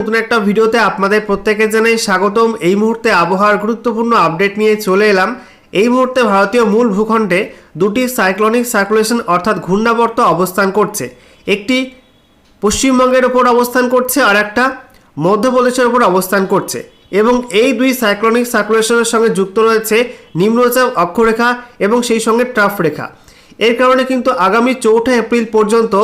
নতুন একটা ভিডিওতে আপনাদের প্রত্যেকে জানাই স্বাগতম। এই মুহূর্তে আবহাওয়ার গুরুত্বপূর্ণ আপডেট নিয়ে চলে এলাম। এই মুহূর্তে ভারতীয় মূল ভূখণ্ডে দুটি সাইক্লোনিক সার্কুলেশন অর্থাৎ ঘূর্ণাবর্ত অবস্থান করছে। একটি পশ্চিমবঙ্গের ওপর অবস্থান করছে আর একটা মধ্যপ্রদেশের ওপর অবস্থান করছে। এবং এই দুই সাইক্লোনিক সার্কুলেশনের সঙ্গে যুক্ত রয়েছে নিম্নচাপ অক্ষরেখা এবং সেই সঙ্গে ট্রাফ রেখা এর কারণে কিন্তু আগামী চৌঠা এপ্রিল পর্যন্ত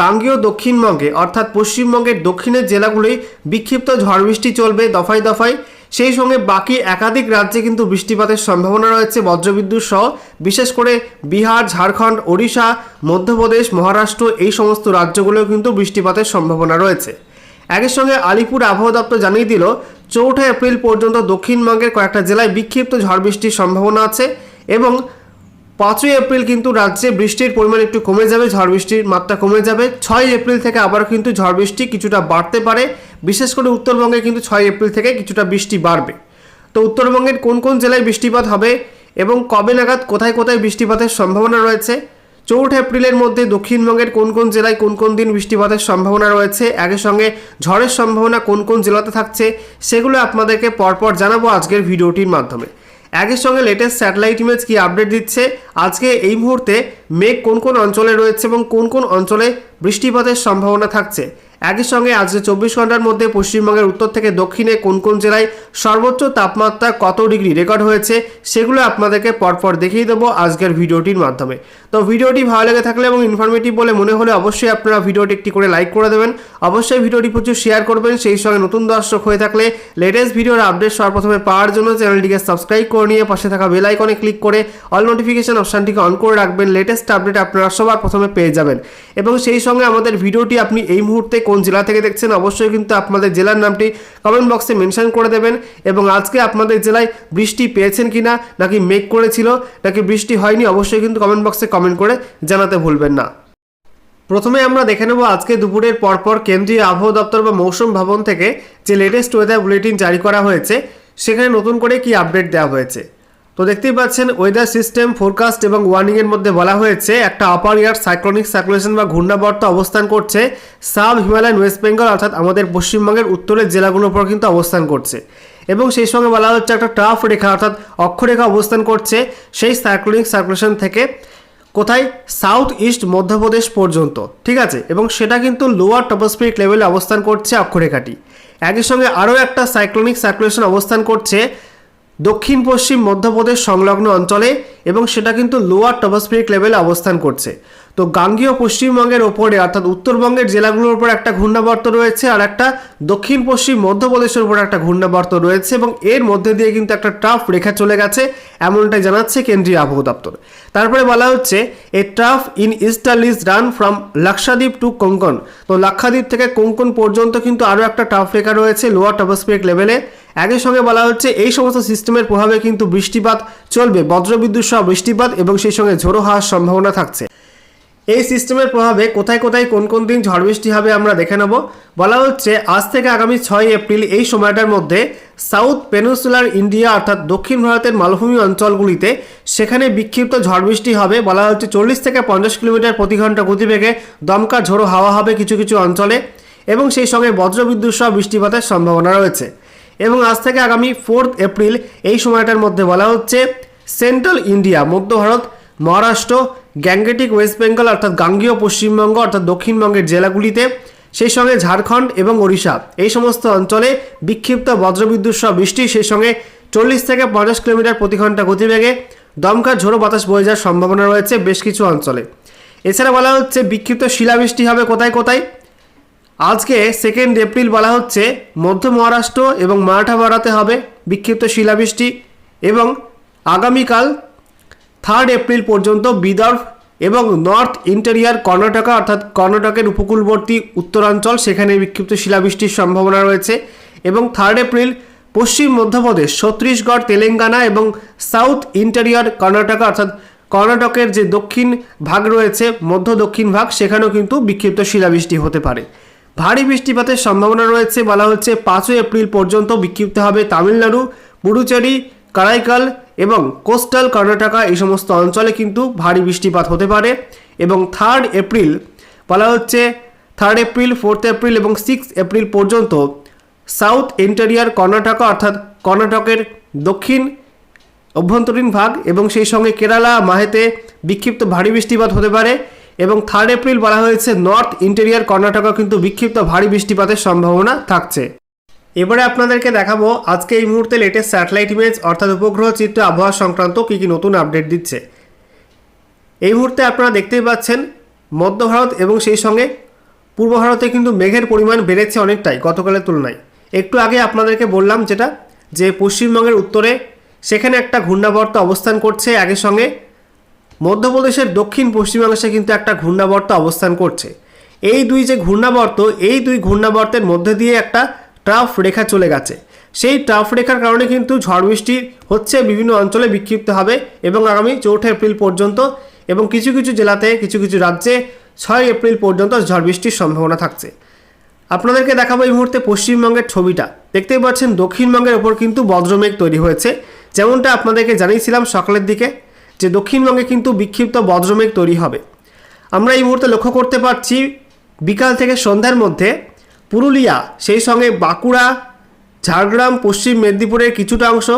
গাঙ্গেয় দক্ষিণবঙ্গে অর্থাৎ পশ্চিমবঙ্গের দক্ষিণের জেলাগুলোই বিক্ষিপ্ত ঝড় বৃষ্টি চলবে দফায় দফায়। সেই সঙ্গে বাকি একাধিক রাজ্যে কিন্তু বৃষ্টিপাতের সম্ভাবনা রয়েছে বজ্রবিদ্যুৎ সহ। বিশেষ করে বিহার, ঝাড়খণ্ড, ওড়িশা, মধ্যপ্রদেশ, মহারাষ্ট্র এই সমস্ত রাজ্যগুলোও কিন্তু বৃষ্টিপাতের সম্ভাবনা রয়েছে। একই সঙ্গে আলিপুর আবহাওয়া দপ্তর জানিয়ে দিল, চৌঠা এপ্রিল পর্যন্ত দক্ষিণবঙ্গের কয়েকটা জেলায় বিক্ষিপ্ত ঝড় বৃষ্টির সম্ভাবনা আছে এবং পাঁচই এপ্রিল কিন্তু রাজ্যে বৃষ্টির পরিমাণ একটু কমে যাবে, ঝড় বৃষ্টির মাত্রা কমে যাবে। ছয় এপ্রিল থেকে আবার কিন্তু ঝড় বৃষ্টি কিছুটা বাড়তে পারে। বিশেষ করে উত্তরবঙ্গে কিন্তু ছয় এপ্রিল থেকে কিছুটা বৃষ্টি বাড়বে। তো উত্তরবঙ্গের কোন কোন জেলায় বৃষ্টিপাত হবে এবং কবে নাগাদ কোথায় কোথায় বৃষ্টিপাতের সম্ভাবনা রয়েছে? চৌঠ এপ্রিলের মধ্যে দক্ষিণবঙ্গের কোন কোন জেলায় কোন কোন দিন বৃষ্টিপাতের সম্ভাবনা রয়েছে? একই সঙ্গে ঝড়ের সম্ভাবনা কোন কোন জেলাতে থাকছে? সেগুলো আপনাদেরকে পরপর জানাব আজকের ভিডিওটির মাধ্যমে। একই সঙ্গে লেটেস্ট স্যাটেলাইট ইমেজ কি আপডেট দিচ্ছে? আজকে এই মুহূর্তে মেঘ কোন কোন অঞ্চলে রয়েছে এবং কোন কোন অঞ্চলে বৃষ্টিপাতের সম্ভাবনা থাকছে? একই সঙ্গে আজকে চব্বিশ ঘণ্টার মধ্যে পশ্চিমবঙ্গের উত্তর থেকে দক্ষিণে কোন কোন জেলায় সর্বোচ্চ তাপমাত্রা কত ডিগ্রি রেকর্ড হয়েছে সেগুলো আপনাদেরকে পরপর দেখিয়ে দেবো আজকের ভিডিওটির মাধ্যমে। তো ভিডিওটি ভালো লেগে থাকলে এবং ইনফরমেটিভ বলে মনে হলে অবশ্যই আপনারা ভিডিওটি একটি করে লাইক করে দেবেন। অবশ্যই ভিডিওটি প্রচুর শেয়ার করবেন। সেই সঙ্গে নতুন দর্শক হয়ে থাকলে লেটেস্ট ভিডিওর আপডেট সর্বপ্রথমে পাওয়ার জন্য চ্যানেলটিকে সাবস্ক্রাইব করে নিয়ে পাশে থাকা বেল আইকনে ক্লিক করে অল নোটিফিকেশন অপশানটিকে অন করে রাখবেন। লেটেস্ট আপডেট আপনারা সবার প্রথমে পেয়ে যাবেন। এবং সেই সঙ্গে আমাদের ভিডিওটি আপনি এই মুহূর্তে কোন জেলা থেকে দেখছেন অবশ্যই কিন্তু আপনাদের জেলার নামটি কমেন্ট বক্সে মেনশন করে দেবেন এবং আজকে আপনাদের জেলায় বৃষ্টি পেয়েছেন কি না নাকি মেঘ করেছিল নাকি বৃষ্টি হয়নি অবশ্যই কিন্তু কমেন্ট বক্সে কমেন্ট করে জানাতে ভুলবেন না। প্রথমে আমরা দেখে নেব আজকে দুপুরের পরপর কেন্দ্রীয় আবহাওয়া দপ্তর বা মৌসুম ভবন থেকে যে লেটেস্ট ওয়েদার বুলেটিন জারি করা হয়েছে, সেখানে নতুন করে কি আপডেট দেওয়া হয়েছে। তো দেখতেই পাচ্ছেন ওয়েদার সিস্টেম ফোরকাস্ট এবং ওয়ার্নিংয়ের মধ্যে বলা হয়েছে, একটা আপার ইয়ার সাইক্লোনিক সার্কুলেশন বা ঘূর্ণাবর্ত অবস্থান করছে সাব হিমালয়ান ওয়েস্ট বেঙ্গল অর্থাৎ আমাদের পশ্চিমবঙ্গের উত্তরের জেলাগুলোর উপর কিন্তু অবস্থান করছে। এবং সেই সঙ্গে বলা হচ্ছে একটা টাফ রেখা অর্থাৎ অক্ষরেখা অবস্থান করছে সেই সাইক্লোনিক সার্কুলেশন থেকে কোথায়? সাউথ ইস্ট মধ্যপ্রদেশ পর্যন্ত, ঠিক আছে? এবং সেটা কিন্তু লোয়ার টপোস্ফিরিক লেভেলে অবস্থান করছে অক্ষরেখাটি। একই সঙ্গে আরও একটা সাইক্লোনিক সার্কুলেশন অবস্থান করছে দক্ষিণ পশ্চিম মধ্যপ্রদেশ সংলগ্ন অঞ্চলে এবং সেটা কিন্তু লোয়ার টপোস্ফিরিক লেভেলে অবস্থান করছে। তো গাঙ্গীয় পশ্চিমবঙ্গের ওপরে, অর্থাৎ উত্তরবঙ্গের জেলাগুলোর উপর একটা ঘূর্ণাবর্ত রয়েছে আর একটা দক্ষিণ পশ্চিম মধ্যপ্রদেশের উপর একটা ঘূর্ণাবর্ত রয়েছে এবং এর মধ্যে দিয়ে কিন্তু একটা ট্রাফ রেখা চলে গেছে এমনটাই জানাচ্ছে কেন্দ্রীয় আবহাওয়া দপ্তর। তারপরে বলা হচ্ছে, a trough in easterlies run from Lakshadweep to Konkan. তো লাক্ষাদ্বীপ থেকে কোঙ্কন পর্যন্ত কিন্তু আরও একটা টাফ রেখা রয়েছে লোয়ার টপোস্ফিরিক লেভেলে। একই সঙ্গে বলা হচ্ছে, এই সমস্ত সিস্টেমের প্রভাবে কিন্তু বৃষ্টিপাত চলবে। বজ্রবিদ্যুৎ সহ বৃষ্টিপাত এবং সেই সঙ্গে ঝোড়ো হওয়ার সম্ভাবনা থাকছে। এই সিস্টেমের প্রভাবে কোথায় কোথায় কোন কোন দিন ঝড় বৃষ্টি হবে আমরা দেখে নেব। বলা হচ্ছে আজ থেকে আগামী ছয় এপ্রিল এই সময়টার মধ্যে সাউথ পেনিনসুলার ইন্ডিয়া অর্থাৎ দক্ষিণ ভারতের মালভূমি অঞ্চলগুলিতে সেখানে বিক্ষিপ্ত ঝড় বৃষ্টি হবে। বলা হচ্ছে চল্লিশ থেকে পঞ্চাশ কিলোমিটার প্রতি ঘণ্টা গতিবেগে দমকা ঝোড়ো হাওয়া হবে কিছু কিছু অঞ্চলে এবং সেই সঙ্গে বজ্রবিদ্যুৎ সহ বৃষ্টিপাতের সম্ভাবনা রয়েছে। এবং আজ থেকে আগামী ফোর্থ এপ্রিল এই সময়টার মধ্যে বলা হচ্ছে সেন্ট্রাল ইন্ডিয়া, মধ্য Bharat, Maharashtra gangetic West Bengal অর্থাৎ গাঙ্গীয় পশ্চিমবঙ্গ অর্থাৎ দক্ষিণবঙ্গের জেলাগুলিতে, সেই সঙ্গে ঝাড়খণ্ড এবং ওড়িশা। এই সমস্ত অঞ্চলে বিক্ষিপ্ত বজ্রবিদ্যুৎ সহ বৃষ্টি, সেই সঙ্গে চল্লিশ থেকে পঞ্চাশ কিলোমিটার প্রতি ঘণ্টা গতিবেগে দমকা ঝোড়ো বাতাস বয়ে যাওয়ার সম্ভাবনা রয়েছে বেশ কিছু অঞ্চলে। এছাড়া বলা হচ্ছে বিক্ষিপ্ত শিলাবৃষ্টি হবে কোথায় কোথায়? আজকে সেকেন্ড এপ্রিল বলা হচ্ছে মধ্য মহারাষ্ট্র এবং মারাঠা ভারতে হবে বিক্ষিপ্ত শিলাবৃষ্টি এবং আগামীকাল থার্ড এপ্রিল পর্যন্ত বিদর্ভ এবং নর্থ ইন্টেরিয়ার কর্ণাটকা অর্থাৎ কর্ণাটকের উপকূলবর্তী উত্তরাঞ্চল সেখানে বিক্ষিপ্ত শিলাবৃষ্টির সম্ভাবনা রয়েছে এবং থার্ড এপ্রিল পশ্চিম মধ্যপ্রদেশ, ছত্তিশগড়, তেলেঙ্গানা এবং সাউথ ইন্টেরিয়ার কর্ণাটকা অর্থাৎ কর্ণাটকের যে দক্ষিণ ভাগ রয়েছে, মধ্য দক্ষিণ ভাগ, সেখানেও কিন্তু বিক্ষিপ্ত শিলাবৃষ্টি হতে পারে। ভারী বৃষ্টিপাতের সম্ভাবনা রয়েছে বলা হচ্ছে, পাঁচই এপ্রিল পর্যন্ত বিক্ষিপ্ত হবে তামিলনাড়ু, পুডুচেরি, কারাইকাল এবং কোস্টাল কর্ণাটকা এই সমস্ত অঞ্চলে কিন্তু ভারী বৃষ্টিপাত হতে পারে এবং থার্ড এপ্রিল বলা হচ্ছে থার্ড এপ্রিল ফোর্থ এপ্রিল এবং সিক্স এপ্রিল পর্যন্ত সাউথ ইন্টেরিয়ার কর্ণাটকা অর্থাৎ কর্ণাটকের দক্ষিণ অভ্যন্তরীণ ভাগ এবং সেই সঙ্গে কেরালা, মাহেতে বিক্ষিপ্ত ভারী বৃষ্টিপাত হতে পারে এবং থার্ড এপ্রিল বলা হয়েছে নর্থ ইন্টেরিয়ার কর্ণাটকা কিন্তু বিক্ষিপ্ত ভারী বৃষ্টিপাতের সম্ভাবনা থাকছে। এবারে আপনাদেরকে দেখাবো আজকে এই মুহূর্তে লেটেস্ট স্যাটেলাইট ইমেজ অর্থাৎ উপগ্রহ চিত্র আবহাওয়া সংক্রান্ত কী কী নতুন আপডেট দিচ্ছে। এই মুহূর্তে আপনারা দেখতেই পাচ্ছেন, মধ্য ভারত এবং সেই সঙ্গে পূর্ব ভারতে কিন্তু মেঘের পরিমাণ বেড়েছে অনেকটাই গতকালের তুলনায়। একটু আগে আপনাদেরকে বললাম যেটা, যে পশ্চিমবঙ্গের উত্তরে সেখানে একটা ঘূর্ণাবর্ত অবস্থান করছে আগের সঙ্গে মধ্যপ্রদেশের দক্ষিণ পশ্চিমাংশে কিন্তু একটা ঘূর্ণাবর্ত অবস্থান করছে। এই দুই যে ঘূর্ণাবর্ত, এই দুই ঘূর্ণাবর্তের মধ্যে দিয়ে একটা ট্রাফ রেখা চলে গেছে। সেই ট্রাফ রেখার কারণে কিন্তু ঝড় বৃষ্টি হচ্ছে, বিভিন্ন অঞ্চলে বিক্ষিপ্ত হবে এবং আগামী চৌঠা এপ্রিল পর্যন্ত এবং কিছু কিছু জেলাতে, কিছু কিছু রাজ্যে ছয় এপ্রিল পর্যন্ত ঝড় বৃষ্টির সম্ভাবনা থাকছে। আপনাদেরকে দেখাবো এই মুহূর্তে পশ্চিমবঙ্গের ছবিটা। দেখতেই পাচ্ছেন, দক্ষিণবঙ্গের ওপর কিন্তু বজ্রমেঘ তৈরি হয়েছে। যেমনটা আপনাদেরকে জানিয়েছিলাম সকালের দিকে যে দক্ষিণবঙ্গে কিন্তু বিক্ষিপ্ত বজ্রমেঘ তৈরি হবে। আমরা এই মুহূর্তে লক্ষ্য করতে পারছি, বিকাল থেকে সন্ধ্যার মধ্যে পুরুলিয়া, সেই সঙ্গে বাঁকুড়া, ঝাড়গ্রাম, পশ্চিম মেদিনীপুরের কিছুটা অংশ,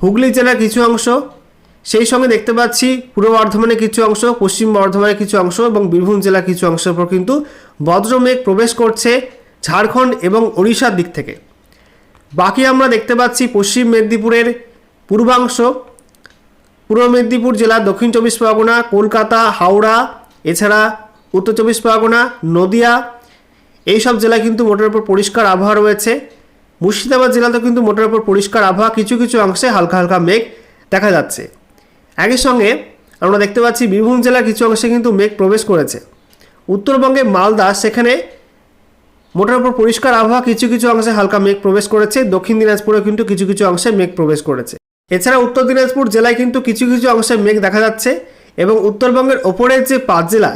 হুগলি জেলার কিছু অংশ, সেই সঙ্গে দেখতে পাচ্ছি পূর্ব বর্ধমানের কিছু অংশ, পশ্চিম বর্ধমানের কিছু অংশ এবং বীরভূম জেলার কিছু অংশের উপর কিন্তু বজ্রমেঘ প্রবেশ করছে ঝাড়খণ্ড এবং ওড়িশার দিক থেকে। বাকি আমরা দেখতে পাচ্ছি পশ্চিম মেদিনীপুরের পূর্বাংশ, পূর্ব মেদিনীপুর জেলা দক্ষিণ চব্বিশ পরগনা, কলকাতা, হাওড়া, এছাড়া উত্তর চব্বিশ পরগনা, নদিয়া এইসব জেলায় কিন্তু মোটের উপর পরিষ্কার আবহাওয়া রয়েছে। মুর্শিদাবাদ জেলাতেও কিন্তু মোটের উপর পরিষ্কার আবহাওয়া কিছু কিছু অংশে হালকা হালকা মেঘ দেখা যাচ্ছে। একই সঙ্গে আমরা দেখতে পাচ্ছি বীরভূম জেলার কিছু অংশে কিন্তু মেঘ প্রবেশ করেছে। উত্তরবঙ্গে মালদা, সেখানে মোটের উপর পরিষ্কার আবহাওয়া কিছু কিছু অংশে হালকা মেঘ প্রবেশ করেছে। দক্ষিণ দিনাজপুরে কিন্তু কিছু কিছু অংশে মেঘ প্রবেশ করেছে। এছাড়া উত্তর দিনাজপুর জেলায় কিন্তু কিছু কিছু অংশে মেঘ দেখা যাচ্ছে এবং উত্তরবঙ্গের ওপরের যে পাঁচ জেলা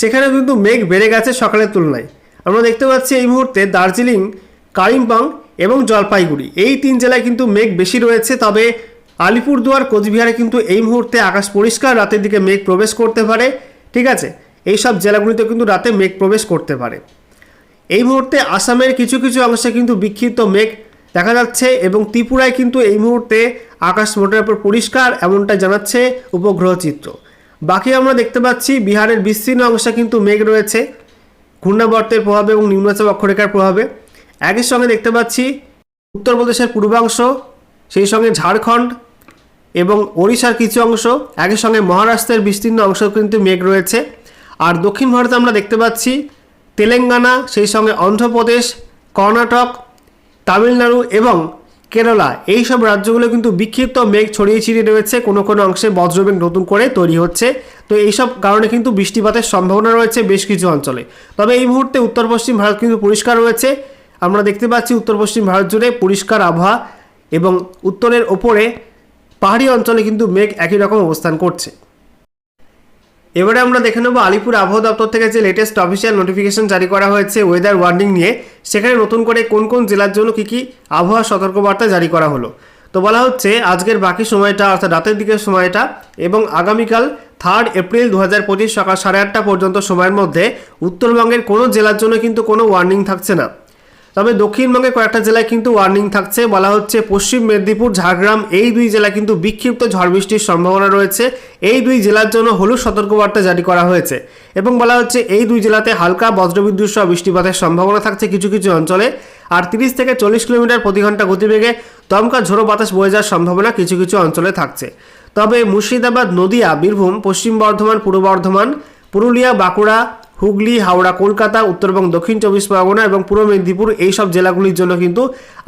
সেখানে কিন্তু মেঘ বেড়ে গেছে সকালের তুলনায়। আমরা দেখতে পাচ্ছি এই মুহূর্তে দার্জিলিং, কালিম্পং এবং জলপাইগুড়ি। এই তিন জেলায় কিন্তু মেঘ বেশি রয়েছে, তবে আলিপুরদুয়ার, কোচবিহারে কিন্তু এই মুহূর্তে আকাশ পরিষ্কার, রাতের দিকে মেঘ প্রবেশ করতে পারে, ঠিক আছে? এই সব জেলাগুলিতে কিন্তু রাতে মেঘ প্রবেশ করতে পারে। এই মুহূর্তে আসামের কিছু কিছু অংশে কিন্তু বিক্ষিপ্ত মেঘ দেখা যাচ্ছে এবং ত্রিপুরায় কিন্তু এই মুহূর্তে আকাশ মোটের উপর পরিষ্কার এমনটা জানাচ্ছে উপগ্রহ চিত্র। বাকি আমরা দেখতে পাচ্ছি বিহারের বিস্তীর্ণ অংশে কিন্তু মেঘ রয়েছে। ঘূর্ণাবর্তের প্রভাবে এবং নিম্নচাপ অক্ষরেখার প্রভাবে। একই সঙ্গে দেখতে পাচ্ছি উত্তরপ্রদেশের পূর্বাংশ, সেই সঙ্গে ঝাড়খণ্ড এবং ওড়িশার কিছু অংশ। একই সঙ্গে মহারাষ্ট্রের বিস্তীর্ণ অংশ কিন্তু মেঘ রয়েছে। আর দক্ষিণ ভারতে আমরা দেখতে পাচ্ছি, তেলেঙ্গানা, সেই সঙ্গে অন্ধ্রপ্রদেশ, কর্ণাটক, তামিলনাড়ু এবং কেরালা এই সব রাজ্যগুলো কিন্তু বিক্ষিপ্ত মেঘ ছড়িয়ে ছিটিয়ে রয়েছে, কোনো কোনো অংশে বজ্রমেঘ নতুন করে তৈরি হচ্ছে। তো এইসব কারণে কিন্তু বৃষ্টিপাতের সম্ভাবনা রয়েছে বেশ কিছু অঞ্চলে। তবে এই মুহূর্তে উত্তর পশ্চিম ভারত কিন্তু পরিষ্কার রয়েছে। আমরা দেখতে পাচ্ছি উত্তর পশ্চিম ভারত জুড়ে পরিষ্কার আবহাওয়া এবং উত্তরের ওপরে পাহাড়ি অঞ্চলে কিন্তু মেঘ একই রকম অবস্থান করছে। এবারে আমরা দেখে নেব আলিপুর আবহাওয়া দপ্তর থেকে যে লেটেস্ট অফিসিয়াল নোটিফিকেশন জারি করা হয়েছে ওয়েদার ওয়ার্নিং নিয়ে, সেখানে নতুন করে কোন কোন জেলার জন্য কী কী আবহাওয়া সতর্কবার্তা জারি করা হলো। তো বলা হচ্ছে, আজকের বাকি সময়টা, অর্থাৎ রাতের দিকের সময়টা এবং আগামীকাল থার্ড এপ্রিল দু হাজার পঁচিশ সকাল সাড়ে আটটা পর্যন্ত সময়ের মধ্যে উত্তরবঙ্গের কোনো জেলার জন্য কিন্তু কোনো ওয়ার্নিং থাকছে না। তবে দক্ষিণবঙ্গে কয়েকটা জেলায় কিন্তু ওয়ার্নিং থাকছে। বলা হচ্ছে পশ্চিম মেদিনীপুর, ঝাড়গ্রাম, এই দুই জেলায় কিন্তু বিক্ষিপ্ত ঝড় বৃষ্টির সম্ভাবনা রয়েছে। এই দুই জেলার জন্য হলুদ সতর্কবার্তা জারি করা হয়েছে এবং বলা হচ্ছে এই দুই জেলাতে হালকা বজ্রবিদ্যুৎ সহ বৃষ্টিপাতের সম্ভাবনা থাকছে কিছু কিছু অঞ্চলে। আর তিরিশ থেকে চল্লিশ কিলোমিটার প্রতি ঘণ্টা গতিবেগে দমকা ঝোড়ো বাতাস বয়ে যাওয়ার সম্ভাবনা কিছু কিছু অঞ্চলে থাকছে। তবে মুর্শিদাবাদ, নদিয়া, বীরভূম, পশ্চিম বর্ধমান, পূর্ব বর্ধমান, পুরুলিয়া, বাঁকুড়া হুগলি, হাওড়া, কলকাতা উত্তরবঙ্গ দক্ষিণ চব্বিশ পরগনা এবং পূর্ব মেদিনীপুর এইসব জেলাগুলির জন্য কিন্তু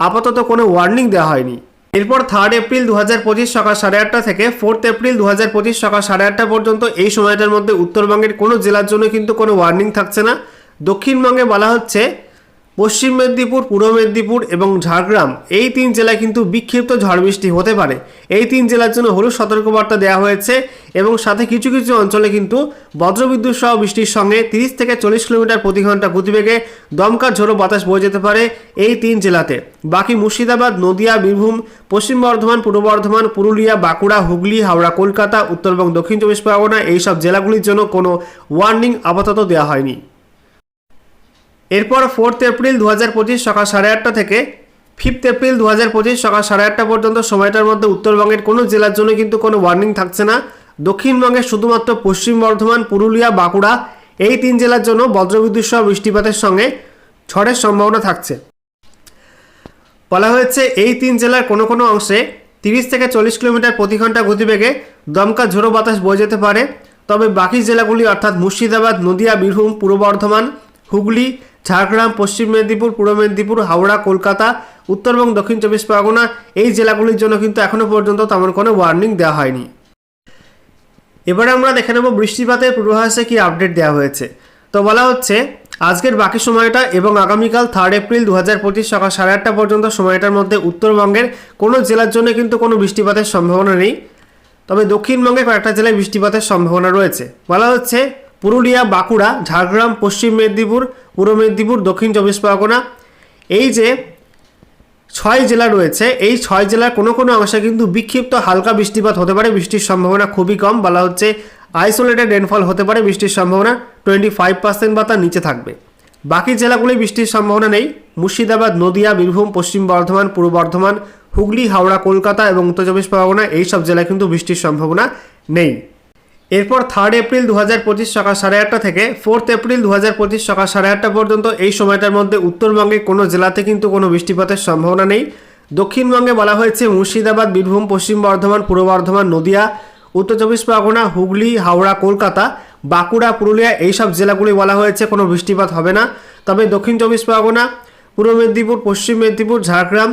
আপাতত কোনো ওয়ার্নিং দেওয়া হয়নি। এরপর থার্ড এপ্রিল দু হাজার পঁচিশ সকাল সাড়ে আটটা থেকে ফোর্থ এপ্রিল দু হাজার পঁচিশ সকাল সাড়ে আটটা পর্যন্ত এই সময়টার মধ্যে উত্তরবঙ্গের কোনো জেলার জন্য কিন্তু কোনো ওয়ার্নিং থাকছে না। দক্ষিণবঙ্গে বলা হচ্ছে পশ্চিম মেদিনীপুর, পূর্ব মেদিনীপুর এবং ঝাড়গ্রাম, এই তিন জেলায় কিন্তু বিক্ষিপ্ত ঝড় বৃষ্টি হতে পারে। এই তিন জেলার জন্য হলুদ সতর্কবার্তা দেওয়া হয়েছে এবং সাথে কিছু কিছু অঞ্চলে কিন্তু বজ্রবিদ্যুৎ সহ বৃষ্টির সঙ্গে তিরিশ থেকে চল্লিশ কিলোমিটার প্রতি ঘণ্টা গতিবেগে দমকা ঝোড়ো বাতাস বয়ে যেতে পারে এই তিন জেলাতে। বাকি মুর্শিদাবাদ, নদিয়া, বীরভূম, পশ্চিম বর্ধমান, পূর্ব বর্ধমান, পুরুলিয়া, বাঁকুড়া, হুগলি, হাওড়া, কলকাতা উত্তরবঙ্গ দক্ষিণ চব্বিশ পরগনা, এইসব জেলাগুলির জন্য কোনো ওয়ার্নিং আপাতত দেওয়া হয়নি। এরপর ফোর্থ এপ্রিল দু হাজার পঁচিশ সকাল সাড়ে আটটা থেকে ফিফথ এপ্রিল দু হাজার পঁচিশ সকাল সাড়ে আটটা পর্যন্ত সময়টার মধ্যে উত্তরবঙ্গের কোনো জেলার জন্য কিন্তু কোনো ওয়ার্নিং থাকছে না। দক্ষিণবঙ্গের শুধুমাত্র পশ্চিম বর্ধমান, পুরুলিয়া, বাঁকুড়া এই তিন জেলার জন্য বজ্রবিদ্যুৎ সহ বৃষ্টিপাতের সঙ্গে ঝড়ের সম্ভাবনা থাকছে। বলা হয়েছে এই তিন জেলার কোনো কোনো অংশে তিরিশ থেকে চল্লিশ কিলোমিটার প্রতি ঘণ্টা গতিবেগে দমকা ঝোড়ো বাতাস বয়ে যেতে পারে। তবে বাকি জেলাগুলি অর্থাৎ মুর্শিদাবাদ, নদিয়া, বীরভূম, পূর্ব বর্ধমান, হুগলি ঝাড়গ্রাম, পশ্চিম মেদিনীপুর, পূর্ব মেদিনীপুর, হাওড়া, কলকাতা, উত্তর এবং দক্ষিণ চব্বিশ পরগনা, এই জেলাগুলির জন্য কিন্তু এখনও পর্যন্ত তেমন কোনো ওয়ার্নিং দেওয়া হয়নি। এবারে আমরা দেখে নেব বৃষ্টিপাতের পূর্বাভাসে কি আপডেট দেওয়া হয়েছে। তো বলা হচ্ছে, আজকের বাকি সময়টা এবং আগামীকাল থার্ড এপ্রিল দু হাজার পঁচিশ সকাল সাড়ে আটটা পর্যন্ত সময়টার মধ্যে উত্তরবঙ্গের কোনো জেলার জন্য কিন্তু কোনো বৃষ্টিপাতের সম্ভাবনা নেই। তবে দক্ষিণবঙ্গে কয়েকটা জেলায় বৃষ্টিপাতের সম্ভাবনা রয়েছে। বলা হচ্ছে পুরুলিয়া, বাঁকুড়া, ঝাড়গ্রাম, পশ্চিম মেদিনীপুর, পূর্ব মেদিনীপুর, দক্ষিণ চব্বিশ পরগনা। এই যে ছয় জেলা রয়েছে, এই ছয় জেলার কোনো কোনো অংশে কিন্তু বিক্ষিপ্ত হালকা বৃষ্টিপাত হতে পারে। বৃষ্টির সম্ভাবনা খুবই কম, বলা হচ্ছে আইসোলেটেড রেনফল হতে পারে বৃষ্টির সম্ভাবনা। টোয়েন্টি ফাইভ পার্সেন্ট বা তার নিচে থাকবে। বাকি জেলাগুলি বৃষ্টির সম্ভাবনা নেই। মুর্শিদাবাদ, নদিয়া, বীরভূম, পশ্চিম বর্ধমান, পূর্ব বর্ধমান, হুগলি, হাওড়া, কলকাতা এবং উত্তর চব্বিশ পরগনা এইসব জেলায় কিন্তু বৃষ্টির সম্ভাবনা নেই। এরপর থার্ড এপ্রিল দু হাজার পঁচিশ সকাল সাড়ে আটটা থেকে ফোর্থ এপ্রিল দু হাজার পঁচিশ সকাল সাড়ে আটটা পর্যন্ত এই সময়টার মধ্যে উত্তরবঙ্গে কোনো জেলাতে কিন্তু কোনো বৃষ্টিপাতের সম্ভাবনা নেই। দক্ষিণবঙ্গে বলা হয়েছে মুর্শিদাবাদ, বীরভূম, পশ্চিম বর্ধমান, পূর্ব বর্ধমান, নদিয়া, উত্তর চব্বিশ পরগনা, হুগলি, হাওড়া, কলকাতা, বাঁকুড়া, পুরুলিয়া এই সব জেলাগুলি বলা হয়েছে কোনো বৃষ্টিপাত হবে না। তবে দক্ষিণ চব্বিশ পরগনা, পূর্ব মেদিনীপুর, পশ্চিম মেদিনীপুর, ঝাড়গ্রাম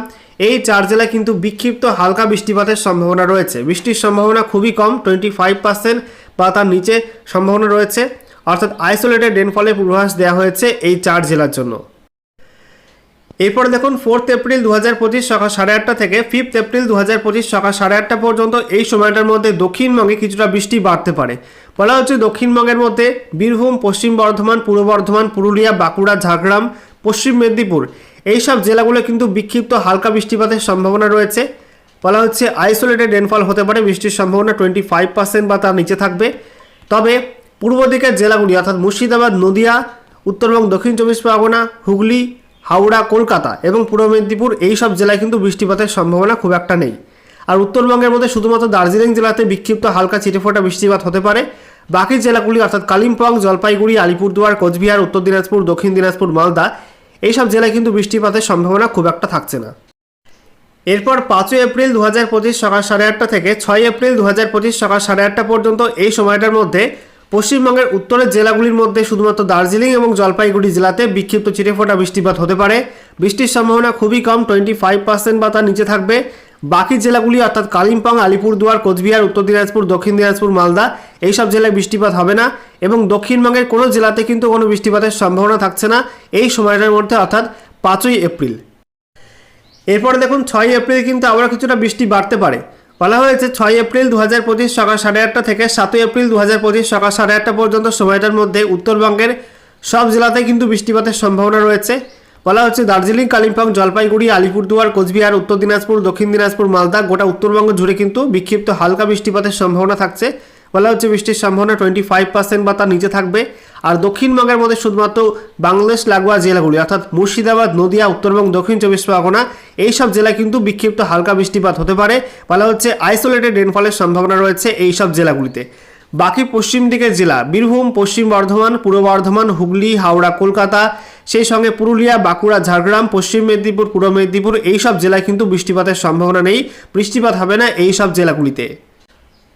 এই চার জেলায় কিন্তু বিক্ষিপ্ত হালকা বৃষ্টিপাতের সম্ভাবনা রয়েছে। বৃষ্টির সম্ভাবনা খুবই কম টোয়েন্টি ফাইভ পার্সেন্ট বা তার নিচে সম্ভাবনা রয়েছে, অর্থাৎ আইসোলেটেড রেনফলের পূর্বাভাস দেওয়া হয়েছে এই চার জেলার জন্য। এরপরে দেখুন ফোর্থ এপ্রিল দু হাজার পঁচিশ সকাল সাড়ে আটটা থেকে ফিফথ এপ্রিল দু হাজার পঁচিশ সকাল সাড়ে আটটা পর্যন্ত এই সময়টার মধ্যে দক্ষিণবঙ্গে কিছুটা বৃষ্টি বাড়তে পারে। বলা হচ্ছে দক্ষিণবঙ্গের মধ্যে বীরভূম, পশ্চিম বর্ধমান, পূর্ব বর্ধমান, পুরুলিয়া, বাঁকুড়া, ঝাড়গ্রাম, পশ্চিম মেদিনীপুর এই সব জেলাগুলো কিন্তু বিক্ষিপ্ত হালকা বৃষ্টিপাতের সম্ভাবনা রয়েছে। বলা হচ্ছে আইসোলেটেড রেনফল হতে পারে, বৃষ্টির সম্ভাবনা টোয়েন্টি ফাইভ পার্সেন্ট বা তার নিচে থাকবে। তবে পূর্ব দিকের জেলাগুলি, অর্থাৎ মুর্শিদাবাদ, নদিয়া উত্তরবঙ্গ দক্ষিণ চব্বিশ পরগনা, হুগলি, হাওড়া, কলকাতা এবং পূর্ব মেদিনীপুর, এই সব জেলায় কিন্তু বৃষ্টিপাতের সম্ভাবনা খুব একটা নেই। আর উত্তরবঙ্গের মধ্যে শুধুমাত্র দার্জিলিং জেলাতে বিক্ষিপ্ত হালকা চিটেফোঁটা বৃষ্টিপাত হতে পারে। বাকি জেলাগুলি, অর্থাৎ কালিম্পং, জলপাইগুড়ি, আলিপুরদুয়ার, কোচবিহার, উত্তর দিনাজপুর, দক্ষিণ দিনাজপুর, মালদা, এই সব জেলায় কিন্তু বৃষ্টিপাতের সম্ভাবনা খুব একটা থাকছে না। এরপর পাঁচই এপ্রিল দু হাজার পঁচিশ সকাল সাড়ে আটটা থেকে ছয় এপ্রিল দু হাজার পঁচিশ সকাল সাড়ে আটটা পর্যন্ত এই সময়টার মধ্যে পশ্চিমবঙ্গের উত্তরের জেলাগুলির মধ্যে শুধুমাত্র দার্জিলিং এবং জলপাইগুড়ি জেলাতে বিক্ষিপ্ত চিটেফোঁটা বৃষ্টিপাত হতে পারে। বৃষ্টির সম্ভাবনা খুবই কম, টোয়েন্টি ফাইভ পার্সেন্ট বা তার নিচে থাকবে। বাকি জেলাগুলি অর্থাৎ কালিম্পং, আলিপুরদুয়ার, কোচবিহার, উত্তর দিনাজপুর, দক্ষিণ দিনাজপুর, মালদা এই সব জেলায় বৃষ্টিপাত হবে না এবং দক্ষিণবঙ্গের কোনো জেলাতে কিন্তু কোনো বৃষ্টিপাতের সম্ভাবনা থাকছে না এই সময়টার মধ্যে অর্থাৎ পাঁচই এপ্রিল। এরপরে দেখুন ছয় এপ্রিল কিন্তু আবার কিছুটা বৃষ্টি বাড়তে পারে। বলা হয়েছে ছয় এপ্রিল দু হাজার পঁচিশ সকাল সাড়ে আটটা থেকে সাতই এপ্রিল দু হাজার পঁচিশ সকাল সাড়ে আটটা পর্যন্ত সময়টার মধ্যে উত্তরবঙ্গের সব জেলাতেই কিন্তু বৃষ্টিপাতের সম্ভাবনা রয়েছে। বলা হচ্ছে দার্জিলিং, কালিম্পং, জলপাইগুড়ি, আলিপুরদুয়ার, কোচবিহার, উত্তর দিনাজপুর, দক্ষিণ দিনাজপুর, মালদা গোটা উত্তরবঙ্গ জুড়ে কিন্তু বিক্ষিপ্ত হালকা বৃষ্টিপাতের সম্ভাবনা থাকছে। বলা হচ্ছে বৃষ্টির সম্ভাবনা টোয়েন্টি ফাইভ পার্সেন্ট বা তার নিচে থাকবে। আর দক্ষিণবঙ্গের মধ্যে শুধুমাত্র বাংলাদেশ, লাগোয়া জেলাগুলি, অর্থাৎ মুর্শিদাবাদ, নদিয়া উত্তরবঙ্গ দক্ষিণ চব্বিশ পরগনা এই সব জেলায় কিন্তু বিক্ষিপ্ত হালকা বৃষ্টিপাত হতে পারে। বলা হচ্ছে আইসোলেটেড রেনফলের সম্ভাবনা রয়েছে এই সব জেলাগুলিতে। বাকি পশ্চিম দিকের জেলা, বীরভূম, পশ্চিম বর্ধমান, পূর্ব বর্ধমান, হুগলি, হাওড়া, কলকাতা, সেই সঙ্গে পুরুলিয়া, বাঁকুড়া, ঝাড়গ্রাম, পশ্চিম মেদিনীপুর, পূর্ব মেদিনীপুর এই সব জেলায় কিন্তু বৃষ্টিপাতের সম্ভাবনা নেই। বৃষ্টিপাত হবে না এই সব জেলাগুলিতে।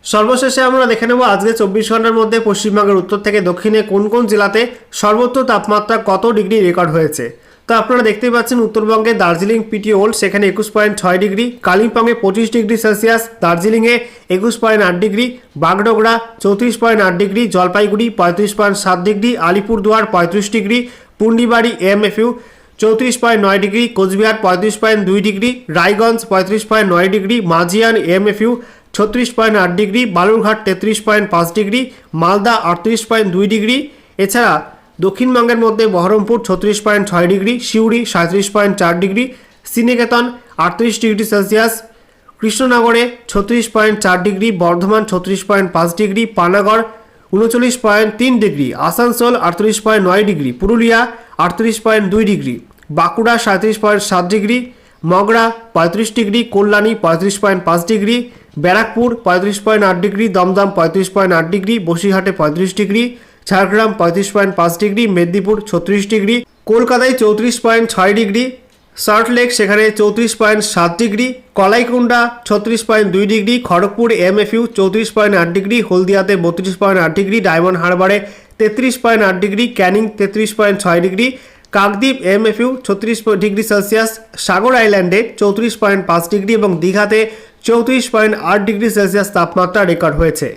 সর্বশেষে আমরা দেখে নেব আজকে চব্বিশ ঘণ্টার মধ্যে পশ্চিমবঙ্গের উত্তর থেকে দক্ষিণে কোন কোন জেলাতে সর্বোচ্চ তাপমাত্রা কত ডিগ্রি রেকর্ড হয়েছে? তো আপনারা দেখতেই পাচ্ছেন উত্তরবঙ্গে দার্জিলিং পিটি ওল্ড, সেখানে একুশ পয়েন্ট ছয় ডিগ্রি, কালিম্পংয়ে পঁচিশ ডিগ্রি সেলসিয়াস, দার্জিলিংয়ে একুশ পয়েন্ট আট ডিগ্রি, বাগডোগরা চৌত্রিশ পয়েন্ট আট ডিগ্রি, জলপাইগুড়ি পঁয়ত্রিশ পয়েন্ট সাত ডিগ্রি, আলিপুরদুয়ার পঁয়ত্রিশ ডিগ্রি, পুন্ডিবাড়ি এমএফইউ চৌত্রিশ পয়েন্ট নয় ডিগ্রি, কোচবিহার পঁয়ত্রিশ পয়েন্ট দুই ডিগ্রি, রায়গঞ্জ পঁয়ত্রিশ পয়েন্ট নয় ডিগ্রি, মাঝিয়ান এমএফইউ ছত্রিশ পয়েন্ট আট ডিগ্রি, বালুরঘাট তেত্রিশ পয়েন্ট পাঁচ ডিগ্রি, মালদা আটত্রিশ পয়েন্ট দুই ডিগ্রি। এছাড়া দক্ষিণবঙ্গের মধ্যে বহরমপুর ছত্রিশ পয়েন্ট ছয় ডিগ্রি, সিউড়ি সাঁত্রিশ পয়েন্ট চার ডিগ্রি, শ্রীনিকেতন আটত্রিশ ডিগ্রি সেলসিয়াস, কৃষ্ণনগরে ছত্রিশ পয়েন্ট চার ডিগ্রি, বর্ধমান ছত্রিশ পয়েন্ট পাঁচ ডিগ্রি, পানাগড় উনচল্লিশ পয়েন্ট তিন ডিগ্রি, আসানসোল আটত্রিশ পয়েন্ট নয় ডিগ্রি, পুরুলিয়া আটত্রিশ পয়েন্ট দুই ডিগ্রি, বাঁকুড়া সাঁত্রিশ পয়েন্ট সাত ডিগ্রি মগরা পঁয়ত্রিশ ডিগ্রি, কল্যাণী পঁয়ত্রিশ পয়েন্ট পাঁচ ডিগ্রি, ব্যারাকপুর পঁয়ত্রিশ পয়েন্ট আট ডিগ্রি, দমদম পঁয়ত্রিশ পয়েন্ট আট ডিগ্রি, বসিরহাটে পঁয়ত্রিশ ডিগ্রি, ঝাড়গ্রাম পঁয়ত্রিশ পয়েন্ট পাঁচ ডিগ্রি, মেদিনীপুর ছত্রিশ ডিগ্রি, কলকাতায় চৌত্রিশ পয়েন্ট ছয় ডিগ্রি সল্টলেক সেখানে চৌত্রিশ পয়েন্ট সাত ডিগ্রি কলাইকুণ্ডা ছত্রিশ পয়েন্ট দুই ডিগ্রি, খড়গপুর এমএফইউ চৌত্রিশ পয়েন্ট আট ডিগ্রি, হলদিয়াতে বত্রিশ পয়েন্ট আট ডিগ্রি, ডায়মন্ড হারবারে তেত্রিশ পয়েন্ট আট ডিগ্রি, ক্যানিং তেত্রিশ পয়েন্ট ছয় ডিগ্রি কাকদ্বীপ এমএফইউ ছত্রিশ ডিগ্রি সেলসিয়াস, সাগর আইল্যান্ডে চৌত্রিশ পয়েন্ট পাঁচ ডিগ্রি এবং দীঘাতে চৌত্রিশ পয়েন্ট আট ডিগ্রি সেলসিয়াস তাপমাত্রা রেকর্ড হয়েছে।